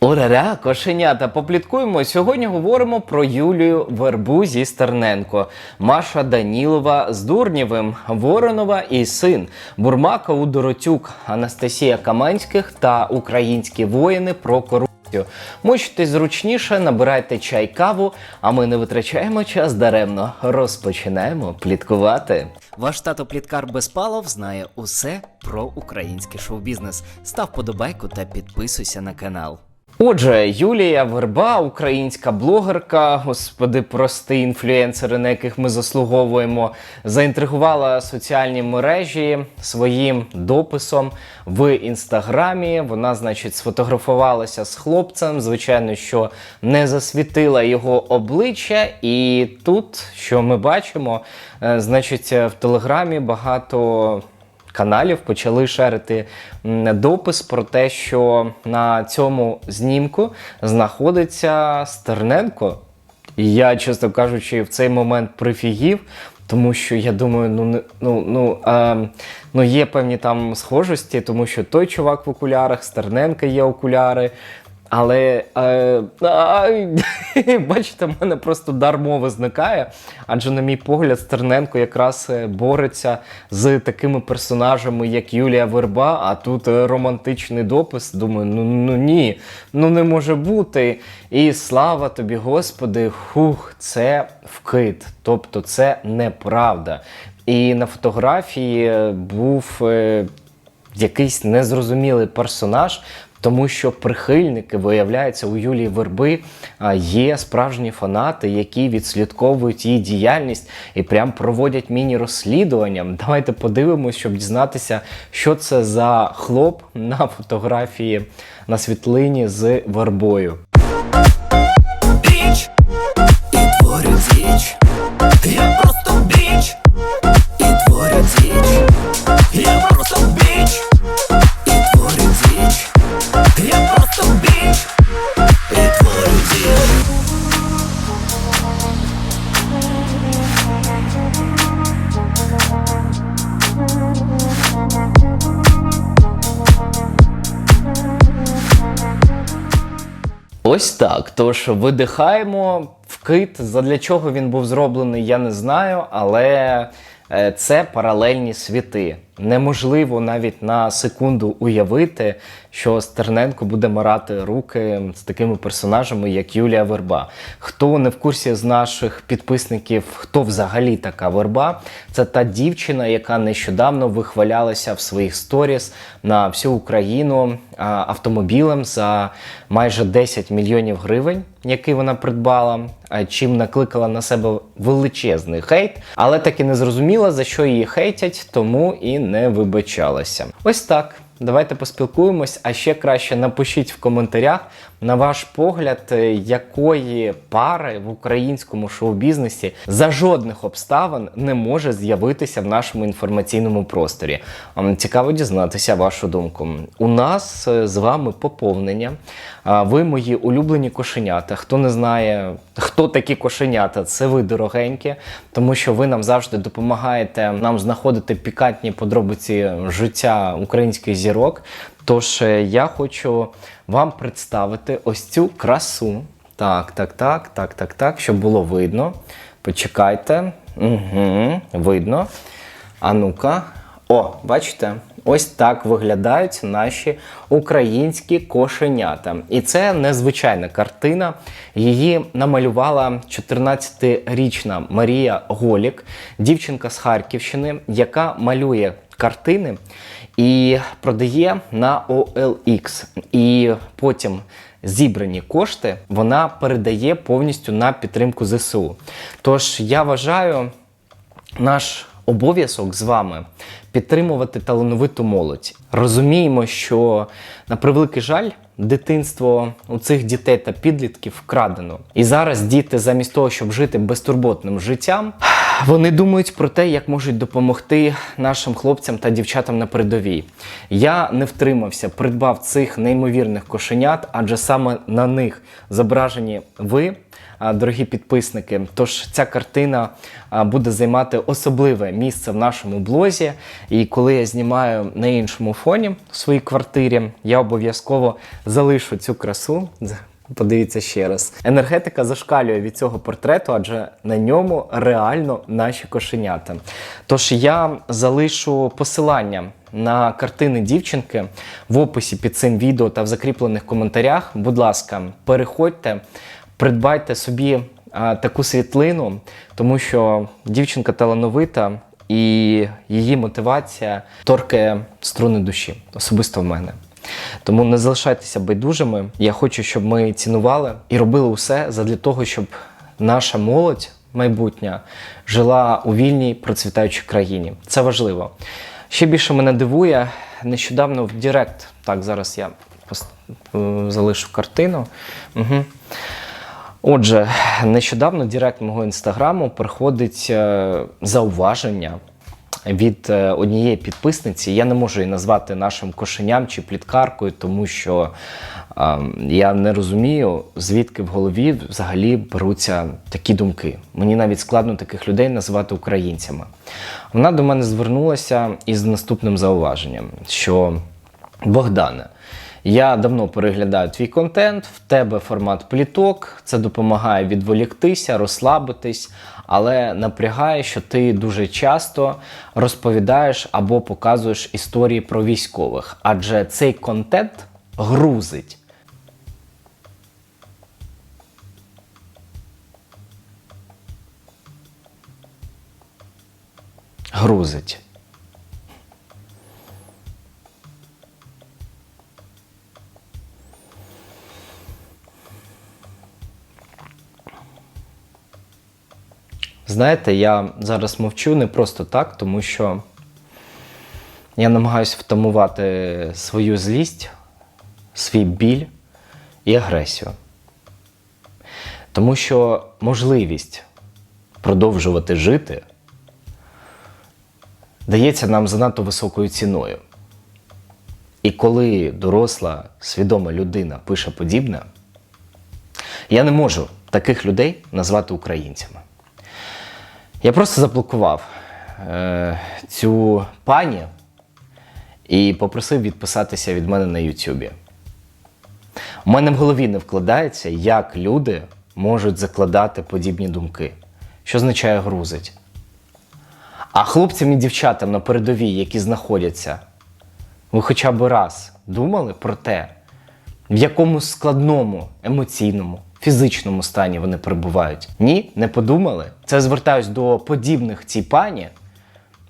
Ураря, кошенята, попліткуємо. Сьогодні говоримо про Юлію Вербу зі Стерненко, Маша Данілова з Дурнєвим, Воронова і син, Бурмака Удоротюк, Анастасія Каменських та українські воїни про корупцію. Мочтесь зручніше, набирайте чай каву, а ми не витрачаємо час даремно. Розпочинаємо пліткувати. Ваш тато Пліткар Безпалов знає усе про український шоу-бізнес. Став подобайку та підписуйся на канал. Отже, Юлія Верба, українська блогерка, господи, прости, інфлюенсери, на яких ми заслуговуємо, заінтригувала соціальні мережі своїм дописом в інстаграмі. Вона, значить, сфотографувалася з хлопцем. Звичайно, що не засвітила його обличчя, і тут, що ми бачимо, е, значить, в телеграмі багато каналів почали шерити допис про те, що на цьому знімку знаходиться Стерненко. І я, чесно кажучи, в цей момент прифігів, тому що я думаю, ну ну, ну, е, ну є певні там схожості, тому що той чувак в окулярах, Стерненка є окуляри. Але е, ай, бачите, в мене просто дар мови зникає. Адже, на мій погляд, Стерненко якраз е, бореться з такими персонажами, як Юлія Верба, а тут е, романтичний допис. Думаю, ну, ну ні, ну не може бути. І слава тобі, Господи, хух, це вкид. Тобто це неправда. І на фотографії е, був. е, якийсь незрозумілий персонаж, тому що прихильники, виявляється, у Юлії Верби є справжні фанати, які відслідковують її діяльність і прям проводять міні-розслідування. Давайте подивимось, щоб дізнатися, що це за хлоп на фотографії на світлині з вербою. Я Ось так. Тож видихаємо вкид. Задля чого він був зроблений, я не знаю, але е, це паралельні світи. Неможливо навіть на секунду уявити, що Стерненко буде марати руки з такими персонажами, як Юлія Верба. Хто не в курсі з наших підписників, хто взагалі така верба? Це та дівчина, яка нещодавно вихвалялася в своїх сторіс на всю Україну автомобілем за майже 10 мільйонів гривень, який вона придбала, чим накликала на себе величезний хейт, але так і не зрозуміла, за що її хейтять, тому і не вибачалася. Ось так. Давайте поспілкуємось, а ще краще напишіть в коментарях, на ваш погляд, е, якої пари в українському шоу-бізнесі за жодних обставин не може з'явитися в нашому інформаційному просторі. Цікаво дізнатися вашу думку. У нас е, з вами поповнення. Ви мої улюблені кошенята. Хто не знає, хто такі кошенята, це ви дорогенькі, тому що ви нам завжди допомагаєте нам знаходити пікантні подробиці життя українських зірок. Тож е, я хочу вам представити ось цю красу. Так, так, так, так, так, так, щоб було видно. Почекайте. Угу, видно. А ну-ка. О, бачите? Ось так виглядають наші українські кошенята. І це незвичайна картина. Її намалювала 14-річна Марія Голік, дівчинка з Харківщини, яка малює картини і продає на OLX. І потім зібрані кошти вона передає повністю на підтримку ЗСУ. Тож я вважаю, наш обов'язок з вами підтримувати талановиту молодь. Розуміємо, що на превеликий жаль. Дитинство у цих дітей та підлітків вкрадено. І зараз діти, замість того, щоб жити безтурботним життям, Вони думають про те, як можуть допомогти нашим хлопцям та дівчатам на передовій. Я не втримався, придбав цих неймовірних кошенят, адже саме на них зображені ви, дорогі підписники. Тож ця картина буде займати особливе місце в нашому блозі. І коли я знімаю на іншому фоні в своїй квартирі, я обов'язково залишу цю красу. Подивіться ще раз. Енергетика зашкалює від цього портрету, адже на ньому реально наші кошенята. Тож я залишу посилання на картини дівчинки в описі під цим відео та в закріплених коментарях. Будь ласка, переходьте, придбайте собі а, таку світлину, тому що дівчинка талановита і її мотивація торкає струни душі, особисто в мене. Тому не залишайтеся байдужими. Я хочу, щоб ми цінували і робили усе задля того, щоб наша молодь майбутня жила у вільній процвітаючій країні. Це важливо. Ще більше мене дивує нещодавно в Директ. Так, зараз я е, залишу картину. Угу. Отже, нещодавно Директ мого інстаграму приходить е, зауваження від е, однієї підписниці. Я не можу її назвати нашим кошеням чи пліткаркою, тому що е, я не розумію, звідки в голові взагалі беруться такі думки. Мені навіть складно таких людей називати українцями. Вона до мене звернулася із наступним зауваженням, що Богдане. Я давно переглядаю твій контент, в тебе формат пліток, це допомагає відволіктися, розслабитись, але напрягає, що ти дуже часто розповідаєш або показуєш історії про військових, адже цей контент грузить. Грузить. Знаєте, я зараз мовчу не просто так, тому що я намагаюся втамувати свою злість, свій біль і агресію. Тому що можливість продовжувати жити дається нам занадто високою ціною. І коли доросла, свідома людина пише подібне, я не можу таких людей назвати українцями. Я просто заблокував е, цю пані і попросив відписатися від мене на Ютубі. У мене в голові не вкладається, як люди можуть закладати подібні думки, що означає грузить. А хлопцям і дівчатам на передовій, які знаходяться, ви хоча б раз думали про те, в якому складному, емоційному, фізичному стані вони перебувають? Ні, не подумали. Це звертаюсь до подібних цій пані,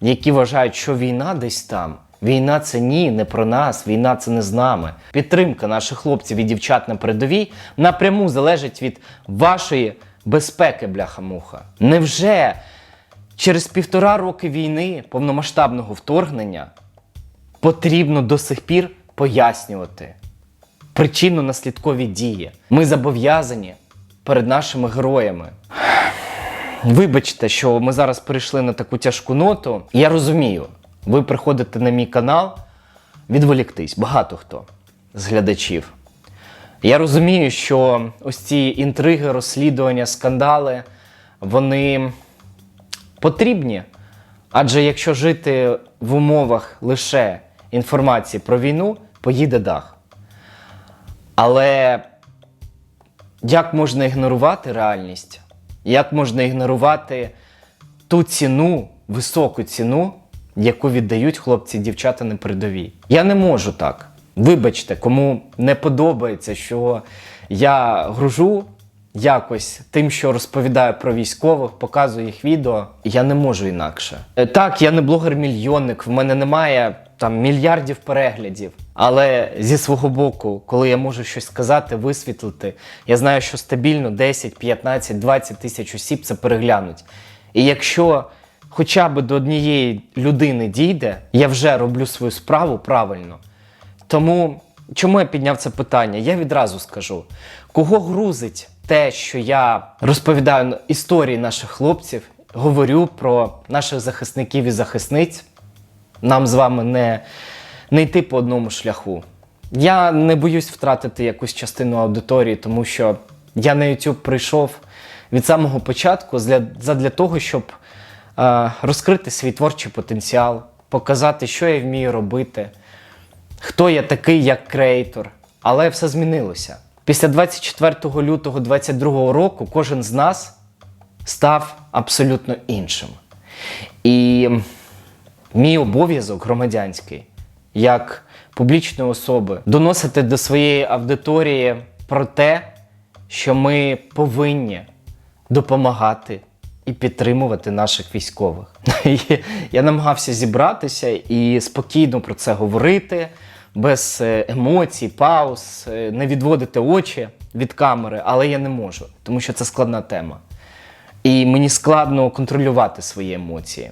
які вважають, що війна десь там. Війна це ні, не про нас, війна це не з нами. Підтримка наших хлопців і дівчат на передовій напряму залежить від вашої безпеки, бляха-муха. Невже через півтора роки війни, повномасштабного вторгнення, потрібно до сих пір пояснювати причинно-наслідкові дії. Ми зобов'язані перед нашими героями. Вибачте, що ми зараз перейшли на таку тяжку ноту. Я розумію, ви приходите на мій канал відволіктись, багато хто з глядачів. Я розумію, що ось ці інтриги, розслідування, скандали, вони потрібні. Адже якщо жити в умовах лише інформації про війну, поїде дах. Але як можна ігнорувати реальність? Як можна ігнорувати ту ціну, високу ціну, яку віддають хлопці і дівчата на передовій? Я не можу так. Вибачте, кому не подобається, що я гружу якось тим, що розповідаю про військових, показую їх відео. Я не можу інакше. Е, Так, я не блогер-мільйонник, в мене немає там мільярдів переглядів. Але зі свого боку, коли я можу щось сказати, висвітлити, я знаю, що стабільно 10, 15, 20 тисяч осіб це переглянуть. І якщо хоча б до однієї людини дійде, я вже роблю свою справу правильно. Тому чому я підняв це питання? Я відразу скажу: кого грузить те, що я розповідаю історії наших хлопців говорю про наших захисників і захисниць, нам з вами не, не йти по одному шляху. Я не боюсь втратити якусь частину аудиторії, тому що я на YouTube прийшов від самого початку для, того, щоб е, розкрити свій творчий потенціал, показати, що я вмію робити, хто я такий як креатор. Але все змінилося. Після 24 лютого 2022 року кожен з нас став абсолютно іншим. І мій обов'язок громадянський, як публічної особи, доносити до своєї аудиторії про те, що ми повинні допомагати і підтримувати наших військових. Я намагався зібратися і спокійно про це говорити, без е, емоцій, пауз, е, не відводити очі від камери, але я не можу, тому що це складна тема. І мені складно контролювати свої емоції.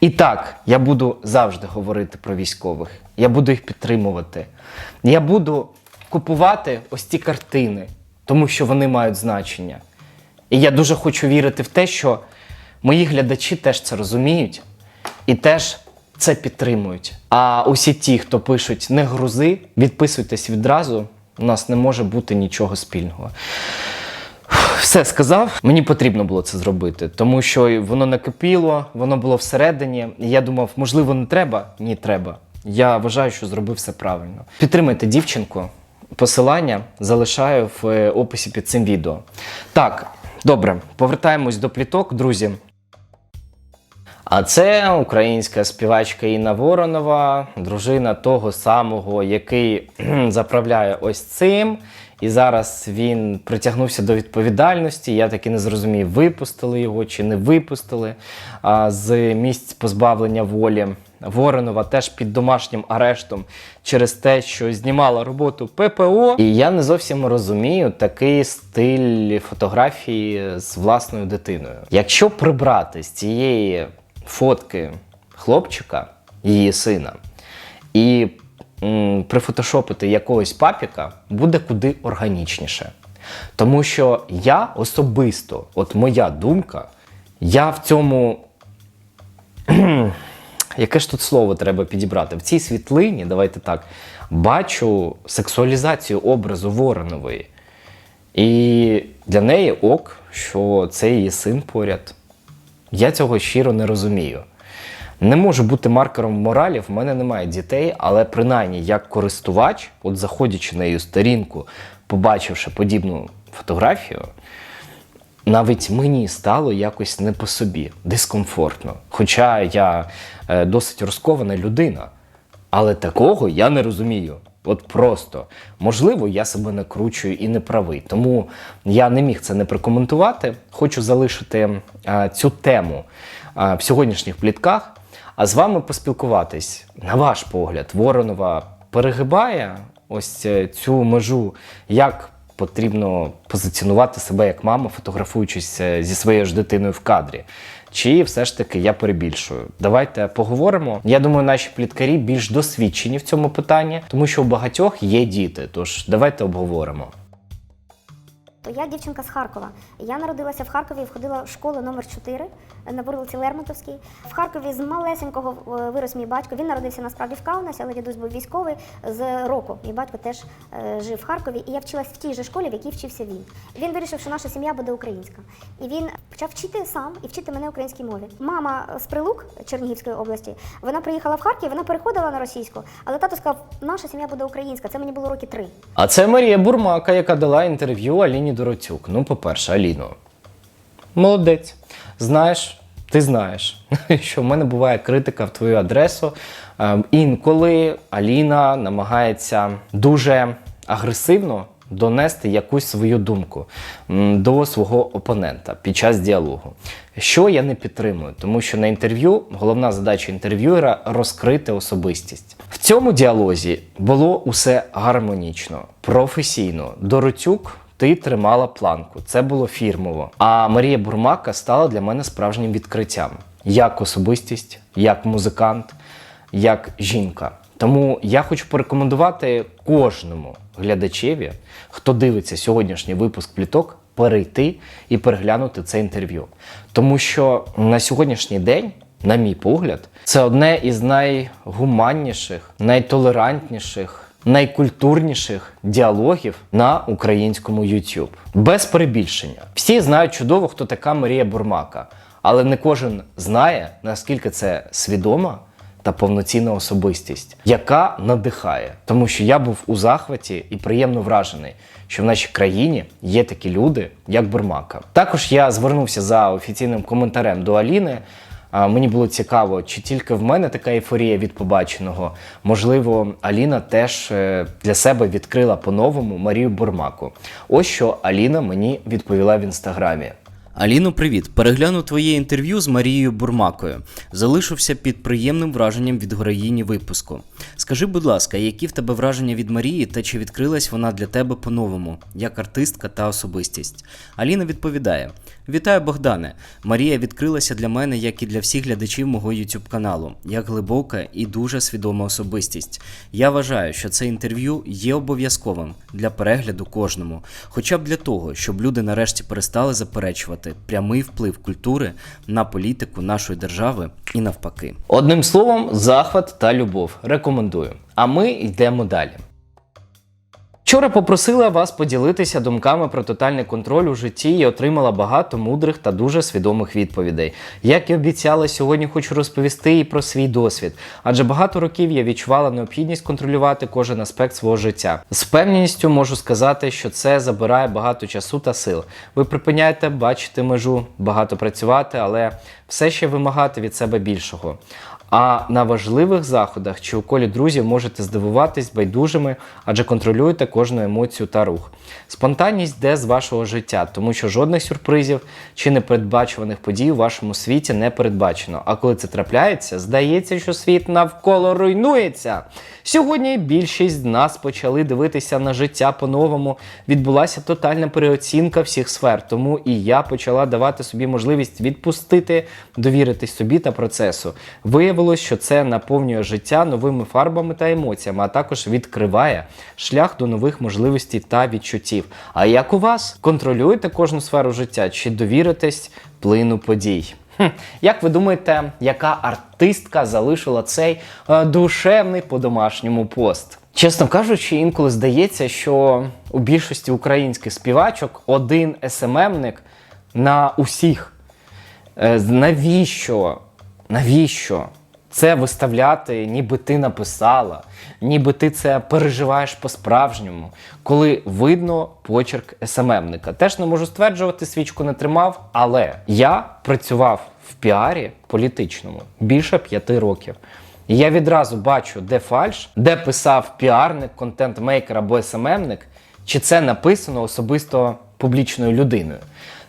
І так, я буду завжди говорити про військових. Я буду їх підтримувати. Я буду купувати ось ці картини, тому що вони мають значення. І я дуже хочу вірити в те, що мої глядачі теж це розуміють і теж це підтримують. А усі ті, хто пишуть не грузи, відписуйтесь відразу. У нас не може бути нічого спільного. Все сказав, мені потрібно було це зробити, тому що воно накипіло, воно було всередині. І я думав, можливо, не треба? Ні, треба. Я вважаю, що зробив все правильно. Підтримайте дівчинку. Посилання залишаю в е, описі під цим відео. Так, добре, повертаємось до пліток, друзі. А це українська співачка Інна Воронова, дружина того самого, який заправляє ось цим. І зараз він притягнувся до відповідальності. Я таки не зрозумів, випустили його чи не випустили а, з місць позбавлення волі. Воронова теж під домашнім арештом через те, що знімала роботу ППО. І я не зовсім розумію такий стиль фотографії з власною дитиною. Якщо прибрати з цієї фотки хлопчика, її сина, і прифотошопити якогось папіка, буде куди органічніше. Тому що я особисто, от моя думка, я в цьому яке ж тут слово треба підібрати? В цій світлині, давайте так, бачу сексуалізацію образу Воронової. І для неї ок, що це її син поряд. Я цього щиро не розумію. Не можу бути маркером моралі, в мене немає дітей, але принаймні як користувач, от заходячи на її сторінку, побачивши подібну фотографію, навіть мені стало якось не по собі, дискомфортно. Хоча я е, досить розкована людина, але такого я не розумію. От просто можливо, я себе накручую і не правий. Тому я не міг це не прокоментувати. Хочу залишити е, цю тему в сьогоднішніх плітках, а з вами поспілкуватись. На ваш погляд, Воронова перегибає ось е, цю межу, як потрібно позиціонувати себе як мама, фотографуючись е, зі своєю ж дитиною в кадрі. Чи все ж таки я перебільшую? Давайте поговоримо. Я думаю, наші пліткарі більш досвідчені в цьому питанні, тому що у багатьох є діти. Тож давайте обговоримо. Я дівчинка з Харкова. Я народилася в Харкові, і входила в школу номер 4 на вулиці Лермонтовській. В Харкові з малесенького е, вирос мій батько. Він народився насправді в Каунасі, але дідусь був військовий з року. Мій батько теж е, жив в Харкові, і я вчилась в тій же школі, в якій вчився він. Він вирішив, що наша сім'я буде українська. І він почав вчити сам і вчити мене українській мові. Мама з Прилук Чернігівської області. Вона приїхала в Харків, вона переходила на російську, але тато сказав, наша сім'я буде українська. Це мені було роки три. А це Марія Бурмака, яка дала інтерв'ю Аліні Дороцюк. Ну, по-перше, Аліно. Молодець. Знаєш, ти знаєш, що в мене буває критика в твою адресу. Ем, Інколи Аліна намагається дуже агресивно донести якусь свою думку до свого опонента під час діалогу. Що я не підтримую, тому що на інтерв'ю головна задача інтерв'юера розкрити особистість. В цьому діалозі було усе гармонічно, професійно. Дороцюк ти тримала планку, це було фірмово. А Марія Бурмака стала для мене справжнім відкриттям як особистість, як музикант, як жінка. Тому я хочу порекомендувати кожному глядачеві, хто дивиться сьогоднішній випуск пліток, перейти і переглянути це інтерв'ю. Тому що на сьогоднішній день, на мій погляд, це одне із найгуманніших, найтолерантніших, найкультурніших діалогів на українському YouTube. Без перебільшення. Всі знають чудово, хто така Марія Бурмака, але не кожен знає, наскільки це свідома та повноцінна особистість, яка надихає. Тому що я був у захваті і приємно вражений, що в нашій країні є такі люди, як Бурмака. Також я звернувся за офіційним коментарем до Аліни. Мені було цікаво, чи тільки в мене така ейфорія від побаченого. Можливо, Аліна теж е, для себе відкрила по-новому Марію Бурмаку. Ось що Аліна мені відповіла в інстаграмі. Аліно, привіт! Переглянув твоє інтерв'ю з Марією Бурмакою. Залишився під приємним враженням від героїні випуску. Скажи, будь ласка, які в тебе враження від Марії та чи відкрилась вона для тебе по-новому, як артистка та особистість? Аліна відповідає: Вітаю, Богдане! Марія відкрилася для мене, як і для всіх глядачів мого YouTube каналу, як глибока і дуже свідома особистість. Я вважаю, що це інтерв'ю є обов'язковим для перегляду кожному, хоча б для того, щоб люди нарешті перестали заперечувати прямий вплив культури на політику нашої держави і навпаки. Одним словом, захват та любов. Рекомендую. А ми йдемо далі. Вчора попросила вас поділитися думками про тотальний контроль у житті і отримала багато мудрих та дуже свідомих відповідей. Як і обіцяла, сьогодні хочу розповісти і про свій досвід, адже багато років я відчувала необхідність контролювати кожен аспект свого життя. З певністю можу сказати, що це забирає багато часу та сил. Ви припиняєте бачити межу, багато працювати, але все ще вимагати від себе більшого. А на важливих заходах чи у колі друзів можете здивуватись байдужими, адже контролюєте кожну емоцію та рух. Спонтанність йде з вашого життя, тому що жодних сюрпризів чи непередбачуваних подій у вашому світі не передбачено. А коли це трапляється, здається, що світ навколо руйнується. Сьогодні більшість з нас почали дивитися на життя по-новому. Відбулася тотальна переоцінка всіх сфер, тому і я почала давати собі можливість відпустити, довіритись собі та процесу. Виявилось, що це наповнює життя новими фарбами та емоціями, а також відкриває шлях до нових можливостей та відчуттів. А як у вас? Контролюєте кожну сферу життя чи довіритесь плину подій? Хм, як ви думаєте, яка артистка залишила цей е, душевний по-домашньому пост? Чесно кажучи, інколи здається, що у більшості українських співачок один СММник на усіх. Е, навіщо? Навіщо? Це виставляти, ніби ти написала, ніби ти це переживаєш по-справжньому, коли видно почерк СММника. Теж не можу стверджувати, свічку не тримав, але я працював в піарі політичному більше п'яти років. І я відразу бачу, де фальш, де писав піарник, контент-мейкер або СММник, чи це написано особисто публічною людиною.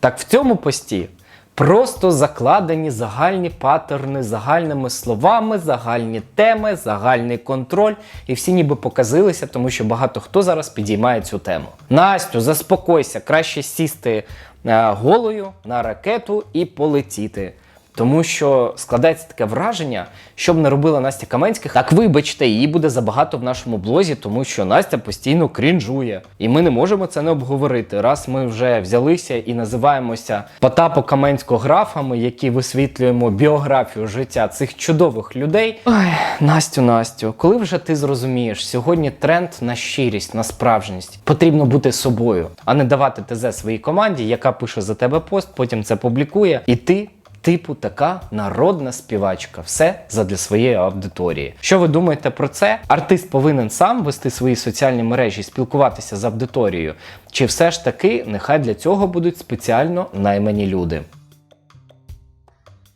Так в цьому пості просто закладені загальні паттерни загальними словами, загальні теми, загальний контроль, і всі ніби показилися, тому що багато хто зараз підіймає цю тему. Настю, заспокойся, краще сісти е, голою на ракету і полетіти. Тому що складається таке враження, що б не робила Настя Каменських, так вибачте, її буде забагато в нашому блозі, тому що Настя постійно крінжує. І ми не можемо це не обговорити. Раз ми вже взялися і називаємося Потапо Каменського графами, які висвітлюємо біографію життя цих чудових людей. Ой, Настю, Настю, коли вже ти зрозумієш, сьогодні тренд на щирість, на справжність. Потрібно бути собою, а не давати ТЗ своїй команді, яка пише за тебе пост, потім це публікує, і ти типу така народна співачка. Все задля своєї аудиторії. Що ви думаєте про це? Артист повинен сам вести свої соціальні мережі, спілкуватися з аудиторією. Чи все ж таки нехай для цього будуть спеціально наймані люди?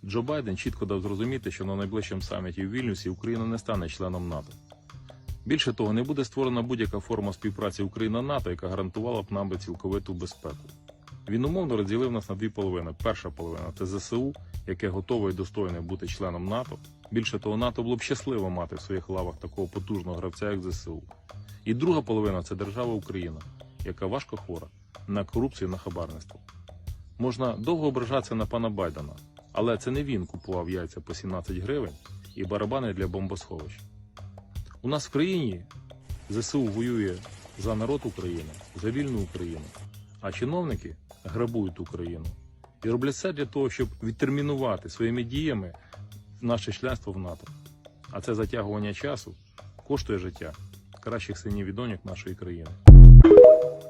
Джо Байден чітко дав зрозуміти, що на найближчому саміті у Вільнюсі Україна не стане членом НАТО. Більше того, не буде створена будь-яка форма співпраці Україна-НАТО, яка гарантувала б нам би цілковиту безпеку. Він умовно розділив нас на дві половини. Перша половина це ЗСУ, яке готове і достойне бути членом НАТО. Більше того, НАТО було б щасливо мати в своїх лавах такого потужного гравця, як ЗСУ. І друга половина це держава Україна, яка важко хвора на корупцію і на хабарництво. Можна довго ображатися на пана Байдена, але це не він купував яйця по 17 гривень і барабани для бомбосховищ. У нас в країні ЗСУ воює за народ України, за вільну Україну, а чиновники грабують Україну. І роблять все для того, щоб відтермінувати своїми діями наше членство в НАТО. А це затягування часу коштує життя кращих синів і доньок нашої країни.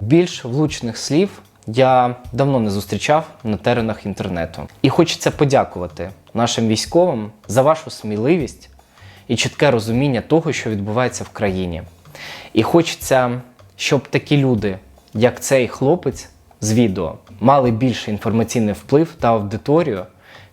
Більш влучних слів я давно не зустрічав на теренах інтернету. І хочеться подякувати нашим військовим за вашу сміливість і чітке розуміння того, що відбувається в країні. І хочеться, щоб такі люди, як цей хлопець з відео, мали більше інформаційний вплив та аудиторію,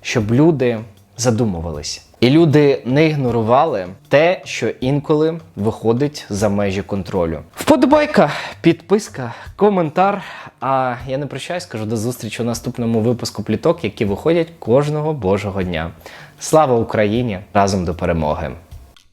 щоб люди задумувались. І люди не ігнорували те, що інколи виходить за межі контролю. Вподобайка, підписка, коментар. А я не прощаюсь, скажу до зустрічі у наступному випуску пліток, які виходять кожного божого дня. Слава Україні! Разом до перемоги!